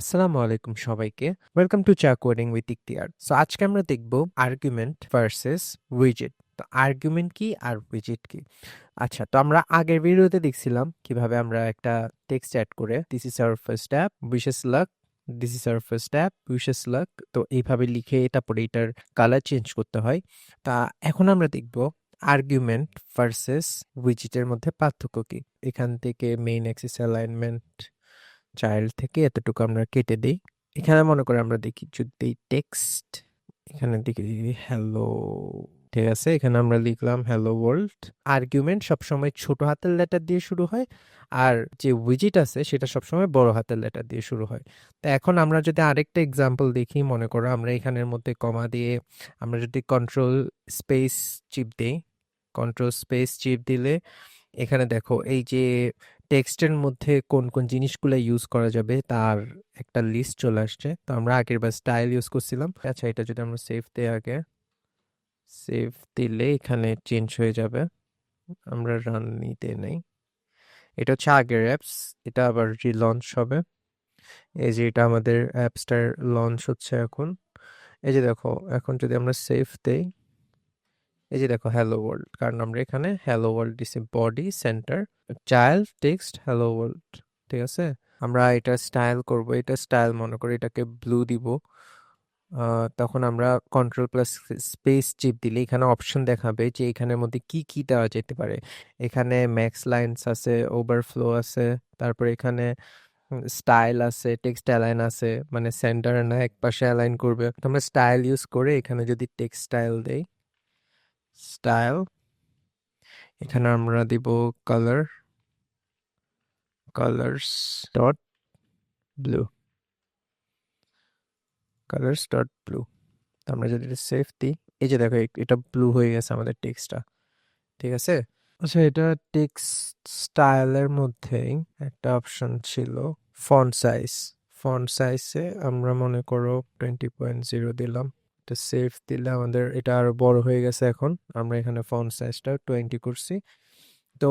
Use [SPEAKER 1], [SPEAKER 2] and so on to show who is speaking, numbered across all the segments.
[SPEAKER 1] আসসালামু আলাইকুম সবাইকে। Welcome to cha coding with Iktiar so আজকে আমরা দেখব আর্গুমেন্ট ভার্সেস উইজেট তো আর্গুমেন্ট কি আর উইজেট কি? আচ্ছা তো আমরা আগের ভিডিওতে দেখছিলাম কীভাবে আমরা একটা টেক্সট অ্যাড করে this is our first app wishes luck this is our first app wishes luck তো, এইভাবে লিখে তারপরে এটার কালার চেঞ্জ করতে হয়। তা, এখন আমরা দেখব আর্গুমেন্ট ভার্সেস উইজেটের মধ্যে পার্থক্য কি। এখান থেকে মেইন অ্যাক্সিস অ্যালাইনমেন্ট চাইল্ড থেকে এতটুকু আমরা কেটে দিই। এখানে মনে করে আমরা দেখি যদি টেক্সট এখানে দেখি হ্যালো ঠিক আছে? এখানে আমরা লিখলাম হ্যালো ওয়ার্ল্ড আর্গুমেন্ট সবসময় ছোট হাতের লেটার দিয়ে শুরু হয় আর যে উইজিট আছে সেটা সবসময় বড় হাতের লেটার দিয়ে শুরু হয়। তো এখন আমরা যদি আরেকটা এক্সাম্পল দেখি, মনে করো আমরা এখানের মধ্যে কমা দিয়ে আমরা যদি কন্ট্রোল স্পেস চিপ দিই কন্ট্রোল স্পেস চিপ দিলে এখানে দেখো এই যে টেক্সটের মধ্যে কোন কোন জিনিসগুলো ইউজ করা যাবে তার একটা লিস্ট চলে আসছে। তো আমরা আগের বার স্টাইল ইউজ করছিলাম। আচ্ছা এটা যদি আমরা সেভ দিই আগে। সেভ দিলে এখানে চেঞ্জ হয়ে যাবে। আমরা রান নিতে নেই। এটা হচ্ছে আগের অ্যাপস এটা আবার রিলঞ্চ হবে। এই যে এটা আমাদের অ্যাপসটার লঞ্চ হচ্ছে এখন। এই যে দেখো, এখন যদি আমরা সেভ দেই এই যে দেখো হ্যালো ওয়ার্ল্ড কারণ আমরা এখানে? হ্যালো ওয়ার্ল্ড দিছি body centre child text hello world ঠিক আছে? আমরা এটা স্টাইল করব, এটা স্টাইল মনে করি এটাকে ব্লু দিব। তখন আমরা কন্ট্রোল প্লাস স্পেস চিপ দিলে এখানে অপশন দেখাবে যে এখানের মধ্যে কি কি দেওয়া যেতে পারে। এখানে ম্যাক্স লাইনস আছে ওভারফ্লো আছে, তারপর এখানে স্টাইল আছে টেক্সট অ্যালাইন আছে মানে সেন্টার না এক পাশে অ্যালাইন করবে আমরা স্টাইল ইউজ করে এখানে যদি টেক্সট স্টাইল দেই স্টাইল এখানে আমরা দিব colour colours dot blue colours dot blue আমরা যদি এটা সেভ দিই, এই যে দেখো এটা ব্লু হয়ে গেছে আমাদের টেক্সটটা ঠিক আছে? আচ্ছা এটা টেক্সট স্টাইলের মধ্যেই একটা অপশন ছিল ফন্ট সাইজ ফন্ট সাইজে আমরা মনে করো টোয়েন্টি পয়েন্ট জিরো দিলাম। এটা সেভ দিলে আমাদের এটা আরও বড় হয়ে গেছে এখন। আমরা এখানে ফন্ট সাইজটা টোয়েন্টি করছি। তো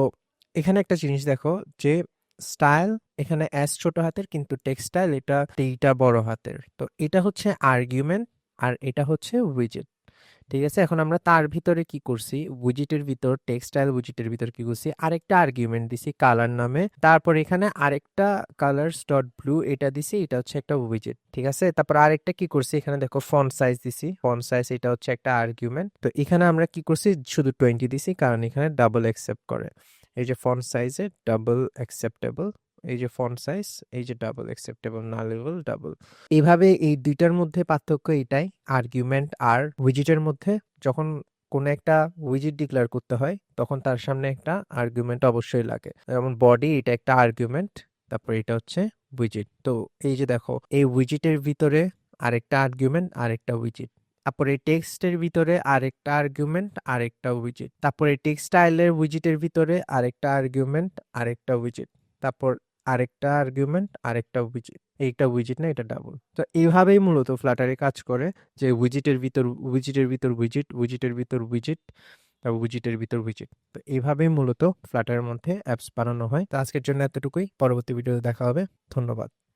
[SPEAKER 1] এখানে একটা জিনিস দেখো যে স্টাইল এখানে অ্যাস ছোট হাতের কিন্তু টেক্সটাইল এটা এইটা বড় হাতের। তো এটা হচ্ছে আর্গুমেন্ট আর এটা হচ্ছে উইজেট ঠিক আছে? এখন আমরা তার ভিতরে কি করছি? উইজিটের ভিতর টেক্সটাইল উইজিটের ভিতর কি করছি? আরেকটা আর্গুমেন্ট দিছি কালার নামে। তারপর এখানে আরেকটা কালার্স ডট ব্লু এটা দিছি, এটা হচ্ছে একটা উইজেট ঠিক আছে? তারপর আরেকটা কি করছি? এখানে দেখো ফন্ট সাইজ দিছি। ফন্ট সাইজ এটা হচ্ছে একটা আর্গুমেন্ট তো এখানে আমরা কি করছি? শুধু টোয়েন্টি দিছি, কারণ এখানে ডাবল অ্যাকসেপ্ট করে। এই যে ফন্ট সাইজে ডাবল অ্যাকসেপ্টেবল এই যে ফন্ট সাইজ এই যে ডাবল অ্যাকসেপ্টেবল না লেভেল ডাবল এইভাবে এই দুইটার মধ্যে পার্থক্য এটাই আর্গুমেন্ট আর উইজিটের মধ্যে। যখন কোনো একটা উইজিট ডিক্লেয়ার করতে হয়, তখন তার সামনে একটা আর্গুমেন্ট অবশ্যই লাগে। যেমন বডি এটা একটা আর্গুমেন্ট তারপর এটা হচ্ছে উইজিট তো এই যে দেখো, এই উইজিটের ভিতরে আরেকটা আর্গুমেন্ট আরেকটা উইজিট তারপরে টেক্সটের ভিতরে আরেকটা আর্গুমেন্ট আরেকটা উইজিট তারপরে টেক্সটাইলের উইজিটের ভিতরে আরেকটা আর্গুমেন্ট আরেকটা উইজিট তারপর আরেকটা আর্গুমেন্ট আরেকটা উইজিট এইটা উইজিট না এটা ডাবল তো এইভাবেই মূলত ফ্ল্যাটারে কাজ করে যে উইজিটের ভিতর উইজিটের ভিতর উইজিট উইজিটের ভিতর উইজিট তারপর উইজিটের ভিতর উইজিট তো এইভাবেই মূলত ফ্ল্যাটারের মধ্যে অ্যাপস বানানো হয়। তো আজকের জন্য এতটুকুই। পরবর্তী ভিডিওতে দেখা হবে। ধন্যবাদ।